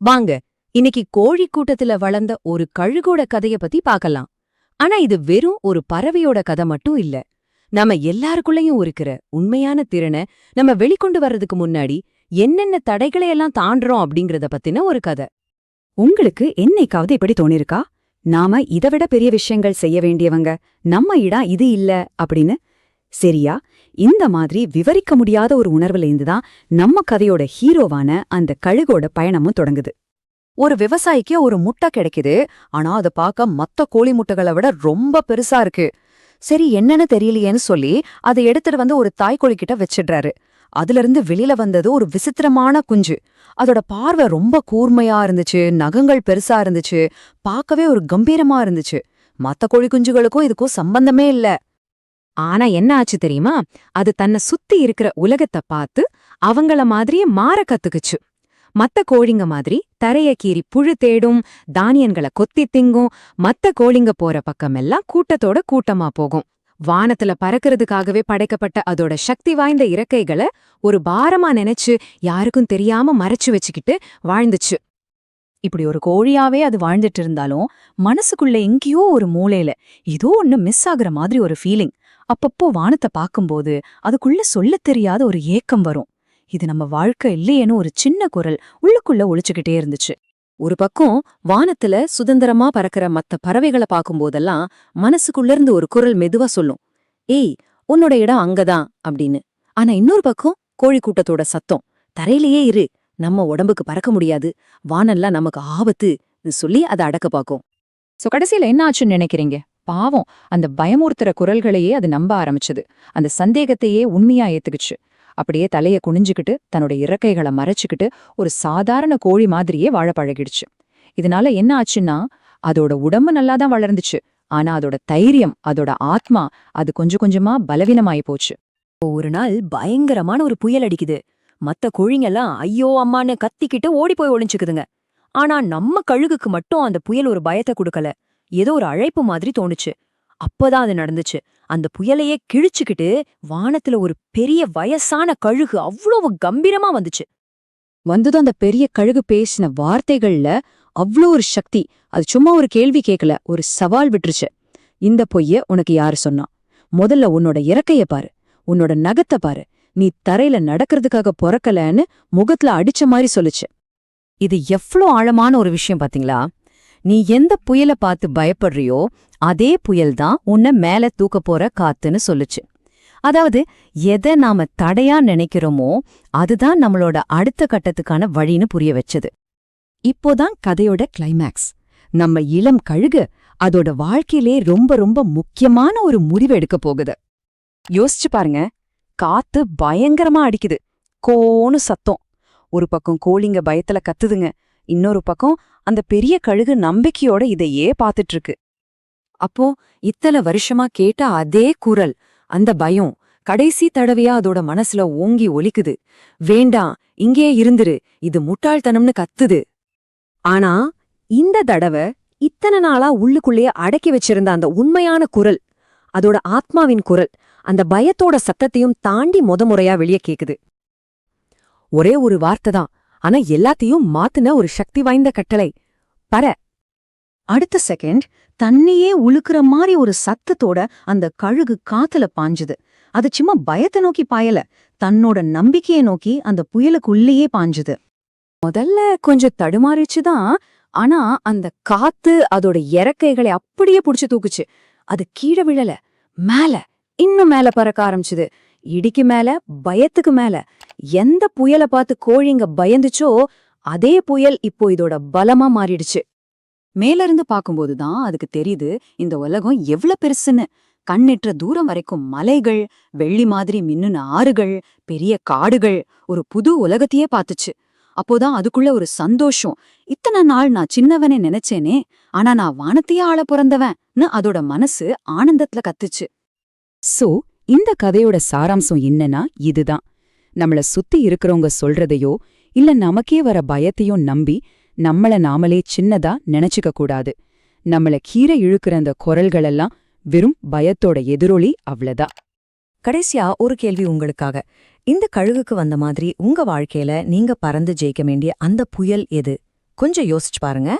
வாங்க இன்னைக்கு கோழி கூட்டத்துல வளர்ந்த ஒரு கழுகோட கதைய பத்தி பார்க்கலாம். ஆனா இது வெறும் ஒரு பறவையோட கதை மட்டும் இல்ல. நம்ம எல்லாருக்குள்ளயும் இருக்கிற உண்மையான திறனை நம்ம வெளிக்கொண்டு வர்றதுக்கு முன்னாடி என்னென்ன தடைகளை எல்லாம் தாண்டறோம் அப்படிங்கறத பத்தின ஒரு கதை. உங்களுக்கு என்னைக்காவது இப்படி தோணிருக்கா? நாம இதை விட பெரிய விஷயங்கள் செய்ய வேண்டியவங்க நம்ம இடம் இது இல்ல அப்படின்னு. சரியா? இந்த மாதிரி விவரிக்க முடியாத ஒரு உணர்வுல இருந்துதான் நம்ம கதையோட ஹீரோவான அந்த கழுகோட பயணமும் தொடங்குது. ஒரு விவசாயிக்கு ஒரு முட்டை கிடைக்குது ஆனா அதை பார்க்க மத்த கோழி முட்டைகளை விட ரொம்ப பெருசா இருக்கு. சரி என்னன்னு தெரியலையேன்னு சொல்லி அதை எடுத்துட்டு வந்து ஒரு தாய்க்கோழி கிட்ட வச்சிடுறாரு. அதுல இருந்து வெளியில வந்தது ஒரு விசித்திரமான குஞ்சு. அதோட பார்வை ரொம்ப கூர்மையா இருந்துச்சு நகங்கள் பெருசா இருந்துச்சு பார்க்கவே ஒரு கம்பீரமா இருந்துச்சு. மத்த கோழி குஞ்சுகளுக்கும் இதுக்கும் சம்பந்தமே இல்ல. ஆனா என்ன ஆச்சு தெரியுமா? அது தன்னை சுத்தி இருக்கிற உலகத்தை பார்த்து அவங்கள மாதிரியே மாற கத்துக்குச்சு. மத்த கோழிங்க மாதிரி தரைய கீறி புழு தேடும் தானியங்களை கொத்தி திங்கும் மத்த கோழிங்க போற பக்கமெல்லாம் கூட்டத்தோட கூட்டமா போகும். வானத்துல பறக்கிறதுக்காகவே படைக்கப்பட்ட அதோட சக்தி வாய்ந்த இறக்கைகளை ஒரு பாரமா நினைச்சு யாருக்கும் தெரியாம மறைச்சு வச்சுக்கிட்டு வாழ்ந்துச்சு. இப்படி ஒரு கோழியாவே அது வாழ்ந்துட்டு இருந்தாலும் மனசுக்குள்ள எங்கேயோ ஒரு மூலையில ஏதோ ஒன்னு மிஸ் ஆகுற மாதிரி ஒரு ஃபீலிங் அப்பப்போ வானத்தை பார்க்கும்போது அதுக்குள்ள சொல்லத் தெரியாத ஒரு ஏக்கம் வரும். இது நம்ம வாழ்க்கை இல்லையேன்னு ஒரு சின்ன குரல் உள்ளுக்குள்ள ஒழிச்சுக்கிட்டே இருந்துச்சு. ஒரு பக்கம் வானத்துல சுதந்திரமா பறக்கிற மத்த பறவைகளை பார்க்கும்போதெல்லாம் மனசுக்குள்ள இருந்து ஒரு குரல் மெதுவா சொல்லும். ஏய் உன்னோட இடம் அங்கதான் அப்படின்னு. ஆனா இன்னொரு பக்கம் கோழி கூட்டத்தோட சத்தம் தரையிலேயே இரு நம்ம உடம்புக்கு பறக்க முடியாது. வானெல்லாம் நமக்கு ஆபத்து. சொல்லி அதை அடக்க பார்க்கும் சோ கடைசியில என்ன ஆச்சுன்னு நினைக்கிறீங்க? பாவம். அந்த பயமுறுத்துற குரல்களையே அது நம்ப ஆரம்பிச்சது. அந்த சந்தேகத்தையே உண்மையா ஏத்துக்குச்சு. அப்படியே தலைய குனிஞ்சுக்கிட்டு தன்னோட இறக்கைகளை மறைச்சுக்கிட்டு ஒரு சாதாரண கோழி மாதிரியே வாழ பழகிடுச்சு. இதனால என்ன ஆச்சுன்னா அதோட உடம்பு நல்லாதான் வளர்ந்துச்சு. ஆனா அதோட தைரியம் அதோட ஆத்மா அது கொஞ்சம் கொஞ்சமா பலவீனமாயி போச்சு. ஒரு நாள் பயங்கரமான ஒரு புயல் அடிக்குது. மத்த குழிங்கெல்லாம் ஐயோ அம்மான்னு கத்திக்கிட்டு ஓடி போய் ஒளிஞ்சுக்குதுங்க. ஆனா நம்ம கழுகுக்கு மட்டும் அந்த புயல் ஒரு பயத்தை கொடுக்கல. ஏதோ ஒரு அழைப்பு மாதிரி தோணுச்சு. அப்பதான் அது நடந்துச்சு. அந்த புயலையே கிழிச்சுக்கிட்டு வானத்துல ஒரு பெரிய வயசான கழுகு அவ்வளவு கம்பீரமா வந்துச்சு. வந்ததும் அந்த பெரிய கழுகு பேசின வார்த்தைகள்ல அவ்ளோ ஒரு சக்தி. அது சும்மா ஒரு கேள்வி கேட்கல ஒரு சவால் விட்டுருச்சு. இந்த பொய்ய உனக்கு யாரு சொன்னா? முதல்ல உன்னோட இறக்கைய பாரு. உன்னோட நகத்தை பாரு. நீ தரையில நடக்கிறதுக்காக பொறக்கலன்னு முகத்துல அடிச்ச மாதிரி சொல்லுச்சு. இது எவ்ளோ ஆழமான ஒரு விஷயம் பாத்தீங்களா? நீ எந்த புயலை பார்த்து பயப்படுறியோ அதே புயல் தான் உன்னை மேல தூக்க போற காத்துன்னு சொல்லுச்சு. அதாவது எதை நாம தடையா நினைக்கிறோமோ அதுதான் நம்மளோட அடுத்த கட்டத்துக்கான வழின்னு புரிய வச்சது. இப்போதான் கதையோட கிளைமேக்ஸ் நம்ம இளம் கழுகு அதோட வாழ்க்கையிலே ரொம்ப ரொம்ப முக்கியமான ஒரு முடிவு எடுக்க போகுது. யோசிச்சு பாருங்க. காத்து பயங்கரமா அடிக்குது. கோன்னு சத்தம். ஒரு பக்கம் கோழிங்க பயத்துல கத்துதுங்க. இன்னொரு பக்கம் அந்த பெரிய கழுகு நம்பிக்கையோட இதையே பாத்துட்டு இருக்கு அப்போ இத்தனை வருஷமா கேட்ட அதே குரல் அந்த பயம் கடைசி தடவையா அதோட மனசுல ஓங்கி ஒலிக்குது. வேண்டாம் இங்கே இருந்துரு. இது முட்டாள்தனம்னு கத்துது. ஆனா இந்த தடவை இத்தனை நாளா உள்ளுக்குள்ளேயே அடக்கி வச்சிருந்த அந்த உண்மையான குரல் அதோட ஆத்மாவின் குரல் அந்த பயத்தோட சத்தத்தையும் தாண்டி முத முறையா வெளியே கேக்குது. ஒரே ஒரு வார்த்தை தான் ஆனா எல்லாத்தையும் மாத்துன ஒரு சக்தி வாய்ந்த கட்டளை பர அடுத்த செகண்ட் தன்னையே உழுக்குற மாதிரி ஒரு சத்தத்தோட அந்த கழுகு காத்துல பாஞ்சுது. அது சும்மா பயத்தை நோக்கி பாயல தன்னோட நம்பிக்கையை நோக்கி அந்த புயலுக்குள்ளேயே பாஞ்சுது. முதல்ல கொஞ்சம் தடுமாறிச்சுதான் ஆனா அந்த காத்து அதோட இறக்கைகளை அப்படியே புடிச்சு தூக்குச்சு. அது கீழே விழல மேல. இன்னும் மேல பறக்க ஆரம்பிச்சுது. இடிக்கு மேல பயத்துக்கு மேல. எந்த புயலை பார்த்து கோழிங்க பயந்துச்சோ அதே புயல் இப்போ இதோட பலமா மாறிடுச்சு. மேல இருந்து தான் அதுக்கு தெரியுது இந்த உலகம் எவ்ளோ பெருசுன்னு. கண்ணெற்ற தூரம் வரைக்கும் மலைகள் வெள்ளி மாதிரி மின்னுன ஆறுகள் பெரிய காடுகள் ஒரு புது உலகத்தையே பார்த்துச்சு. அப்போதான் அதுக்குள்ள ஒரு சந்தோஷம். இத்தனை நாள் நான் சின்னவனே நினைச்சேனே ஆனா நான் வானத்தையே ஆள பிறந்தவன் அதோட மனசு ஆனந்தத்துல கத்துச்சு. சோ இந்த கதையோட சாராம்சம் என்னன்னா இதுதான். நம்மள சுத்தி இருக்கிறவங்க சொல்றதையோ இல்ல நமக்கே வர பயத்தையோ நம்பி நம்மள நாமளே சின்னதா நினைச்சுக்க கூடாது. நம்மள கீரை இழுக்கிற அந்த குரல்களெல்லாம் வெறும் பயத்தோட எதிரொலி அவ்வளவுதான் கடைசியா ஒரு கேள்வி உங்களுக்காக. இந்த கழுகுக்கு வந்த மாதிரி உங்க வாழ்க்கையில நீங்க பறந்து ஜெயிக்க வேண்டிய அந்த புயல் எது? கொஞ்சம் யோசிச்சு பாருங்க.